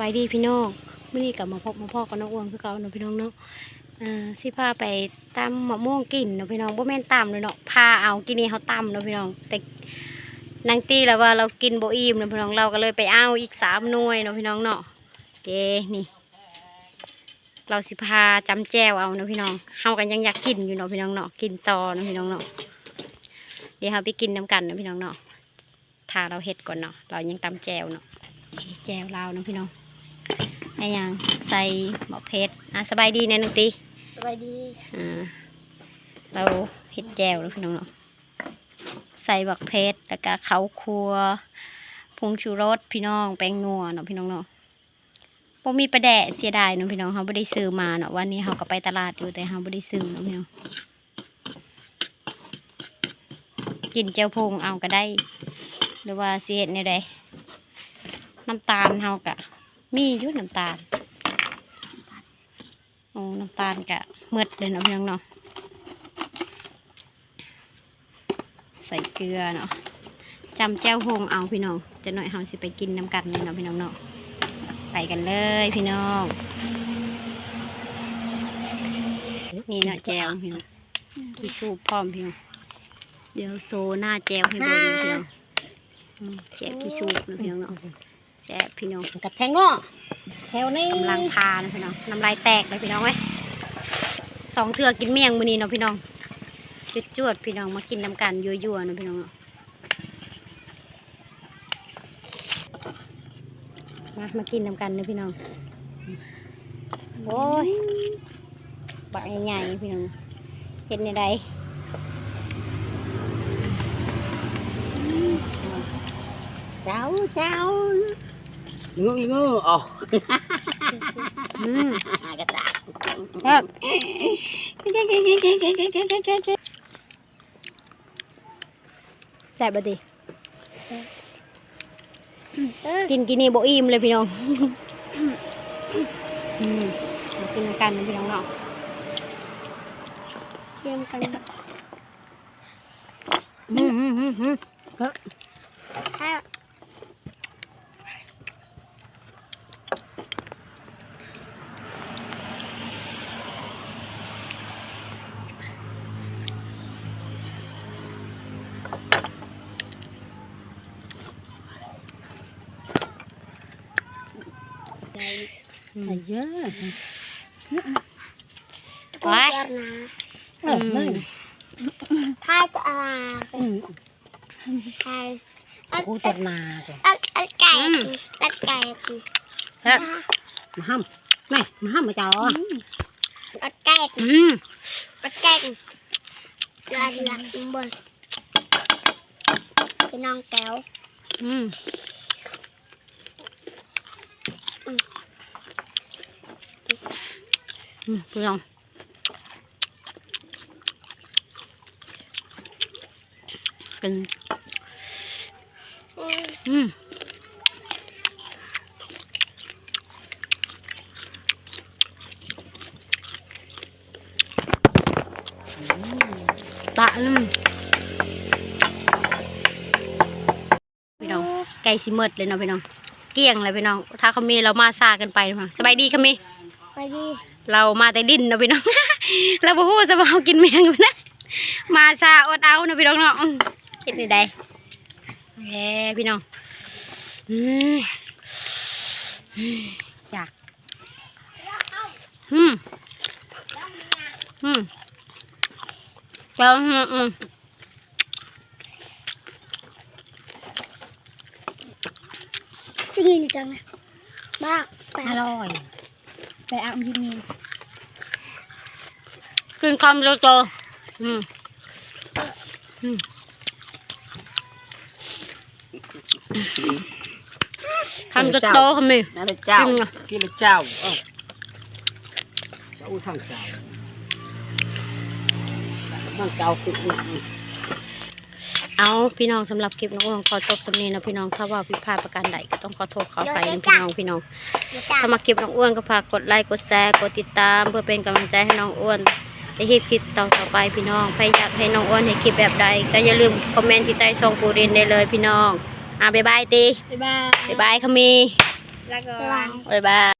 บายดีพี่น้องเมื่อนี้กลับมาพบมาพ่อกับน้องอ้วงคือเก่าเนาะพี่น้องเนาะอ่อสิพาไปตำมะม่วงกินเนาะพี่น้องบ่แม่นตำเลยเนาะพาเอากินนี่เขาตำเนาะพี่น้อง แต่นางตีแล้วว่าเรากินบ่อิ่มเนาะพี่น้องเราก็เลยไปเอาอีกสามหน่วยเนาะพี่น้องเนาะเกนี่ เราสิพาจำแจวเอาเนาะพี่น้องเฮากันยังอยากกินอยู่เนาะพี่น้องเนาะกินต่อเนาะพี่น้องเนาะเดี๋ยวเราไปกินน้ำกันเนาะพี่น้องเนาะถ้าเราเฮ็ดก่อนเนาะเรายังตำแจวเนาะแจวลาเนาะพี่น้อง ไอ้หยังใส่หมอกเพชรอะสบายดีแนะนึงตีสบายดีอ่าเราเห็ดแจวเนาะพี่น้องเนาะใส่บักเพชรแล้วก็เขาวครัวผงชูรสพี่น้องแป้งนัวเนาะพี่น้องเนาะบ่มีประแดะเสียดายเนาะพี่น้องเขาไม่ได้ซื้อมาเนาะวันนี้เขาก็ไปตลาดอยู่แต่เขาไม่ได้ซื้อเนาะพี่น้องกินเจียวพงเอาก็ได้ หรือว่าเสียดเนี่ยใดน้ำตาลเฮากะ มียู่น้ำตาลโอ้น้ำตาลกะเมืดเลยเนาะพี่น้องเนาะใส่เกลือเนาะจำแจ้วโฮงเอาพี่น้องจะหน่อยเฮาสิไปกินน้ำกันเลยเนาะพี่น้องเนาะไปกันเลยพี่น้องนี่เนาะแจวพี่น้องขี้ชูพร้อมพี่น้องเดี๋ยวโซหน้าแจวให้เบิ่งพี่น้องแจวขี้ชูเนะพี่น้องเนาะ แซ่บพี่น้องกับแทงเนาะแถวนี้กำลังพานะพี่น้องน้ำลายแตกเลยพี่น้องเว้ยสองเถื่อกินเมี่ยงมื้อนี้เนาะพี่น้องจุดจวดๆพี่น้องมากินน้ำกันยั่วๆเนาะพี่น้องเนาะมามากินน้ำกันเนาะพี่น้องโอ้ยบักใหญ่ๆพี่น้องเห็นในใดเจ้าเจ้า เงื้อเงื้ออ๋ออืมกระตากแซ่บแซ่บบ่ติกินกินนี่บ่อิ่มเลยพี่น้องอืมมากินกันพี่น้องเนาะเตรียมกันอืมอืมอืม อืมไอ้เยอะไว้เออมึ งถ้าจะเอาอืมใครกูตัดนาจ้ะเอาเอาไก่ตัดไก่แซ่บมาห้ามแม่มาห้ามมาเจ้าอะตัดไก่อืมตัดไก่ลาลักบนพี่น้องแก้วอืมอืมพี่น้องกินอืม ตะอืมพี่น้องไก่สิเมดเลยเนาะพี่น้อง เกลี้ยงเลยพี่น้อง ถ้าเขามีเรามาซากันไปเนาะสบายดีค่ะมีไปดี เรามาแต่ดินเนาะพี่น้อง เราบ่ฮู้จะมาเอากินเมียงอยู่นะ มาซาอดเอาเนาะพี่น้องเนาะอืมเฮ็ดนี่ได้แหมพี่น้องอืมอืมอยากอืมอืม เจ้าอืมอืมจริงจังนะบ้าไปอร่อย ไปเอาที่นี่กินคำโตๆอืมอืมคำโตๆค่ะมีนั่นเจ้าจริงอะกินเจ้าเออเจ้าทางเจ้า ทางเจ้าคือเอาพี่น้องสำหรับคลิปน้องอ้วงขอจบสำเนียงนะพี่น้องถ้าว่าผิดพลาดประการใดก็ต้องขอโทษขออภัยนะพี่น้องพี่น้องจ้าถ้ามาคลิปน้องอ้วนก็ฝากกดไลค์กดแชร์กดติดตาม เพื่อเป็นกำลังใจให้น้องอ้วนในคลิปคลิปต่อต่อไปพี่น้องใครอยากให้น้องอ้วนเห็นคลิปแบบใด ก็อย่าลืมคอมเมนต์ที่ใต้ช่องปูรินได้เลยพี่น้องอ่าบ๊ายบายตีบ๊ายบายบ๊ายบายค่ะมีบแล้วก็บ๊ายบาย